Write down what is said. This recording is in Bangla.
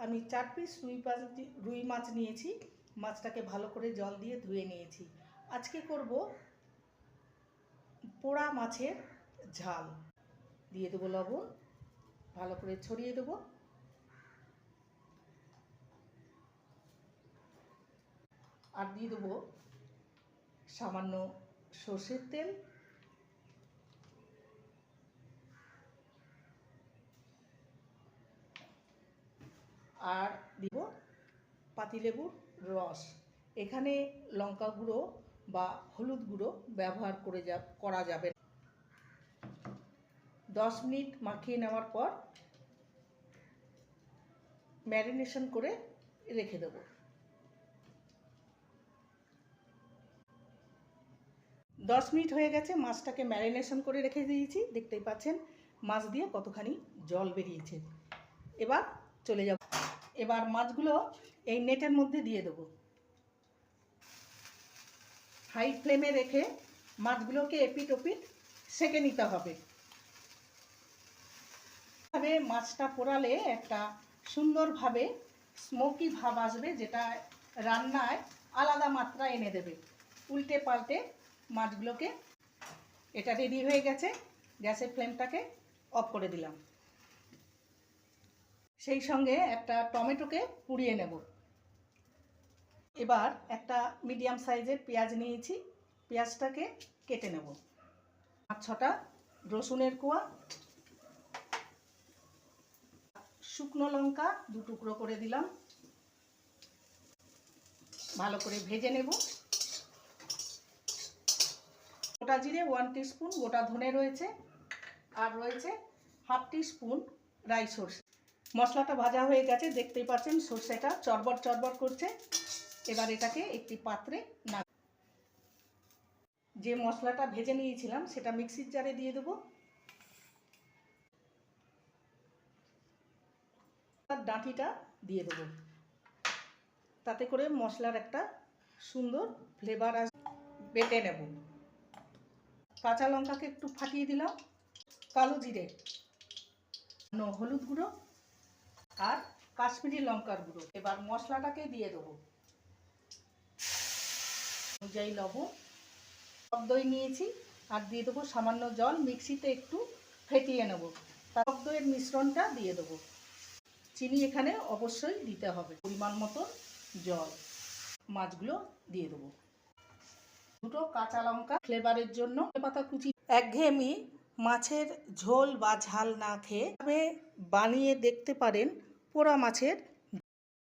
আমি চার পিস রুই মাছ রুই মাছ নিয়েছি। মাছটাকে ভালো করে জল দিয়ে ধুয়ে নিয়েছি। আজকে করব পোড়া মাছের ঝাল। দিয়ে দেবো লবণ, ভালো করে ছড়িয়ে দেবো। আর দিয়ে দেবো সামান্য সর্ষের তেল। আর দিব পাতিলেবুর রস। এখানে লঙ্কা গুঁড়ো বা হলুদ গুঁড়ো ব্যবহার করে যা, করা যাবে। দশ মিনিট মাখিয়ে নেওয়ার পর ম্যারিনেশন করে রেখে দেবো। দশ মিনিট হয়ে গেছে, মাছটাকে ম্যারিনেশন করে রেখে দিয়েছি। দেখতেই পাচ্ছেন, মাছ দিয়ে কতখানি জল বেরিয়েছে। এবার চলে যাব। এবার মাছগুলো এই নেটের মধ্যে দিয়ে দেবো। হাই ফ্লেমে রেখে মাছগুলোকে এপিট ওপিট সেকে নিতে হবে। ভাবে মাছটা পোড়ালে একটা সুন্দরভাবে স্মোকি ভাব আসবে যেটা রান্নায় আলাদা মাত্রা এনে দেবে। উল্টে পাল্টে মাছগুলোকে, এটা রেডি হয়ে গেছে, গ্যাসের ফ্লেমটাকে অফ করে দিলাম। সেই সঙ্গে একটা টমেটোকে পুড়িয়ে নেব। এবার একটা মিডিয়াম সাইজের পেঁয়াজ নিয়েছি। পেঁয়াজটাকে কেটে নেব। পাঁচ ছটা রসুনের কোয়া, শুকনো লঙ্কা দু টুকরো করে দিলাম। ভালো করে ভেজে নেব। গোটা জিরে ওয়ান স্পুন গোটা ধনে রয়েছে। আর রয়েছে হাফ স্পুন রাই সর্ষে মশলাটা ভাজা হয়ে গেছে, দেখতেই পাচ্ছেন সর্ষেটা চরবর চরবর করছে। এবার এটাকে একটি পাত্রে না যে মশলাটা ভেজে নিয়েছিলাম, সেটা মিক্সির জারে দিয়ে দেবো। তার ডাঁটিটা দিয়ে দেবো। তাতে করে মশলার একটা সুন্দর ফ্লেভার আস, বেটে নেব। কাঁচা লঙ্কাকে একটু ফাটিয়ে দিলাম, কালো জিরে ন হলুদ গুঁড়ো আর কাশ্মীরি লঙ্কার গুঁড়ো। এবার মশলাটাকে দিয়ে দেবো। অনুযায়ী লবণ। টক দই নিয়েছি, আর দিয়ে দেবো সামান্য জল। মিক্সিতে একটু ফেটিয়ে নেব। টক দইয়ের মিশ্রণটা দিয়ে দেবো। চিনি এখানে অবশ্যই দিতে হবে, পরিমাণ মতো জল। মাছগুলো দিয়ে দেবো। দুটো কাঁচা লঙ্কা ফ্লেভারের জন্য পাতা কুচি। একঘেয়েমি মাছের ঝোল বা ঝাল না খেয়ে বানিয়ে দেখতে পারেন পোড়া মাছের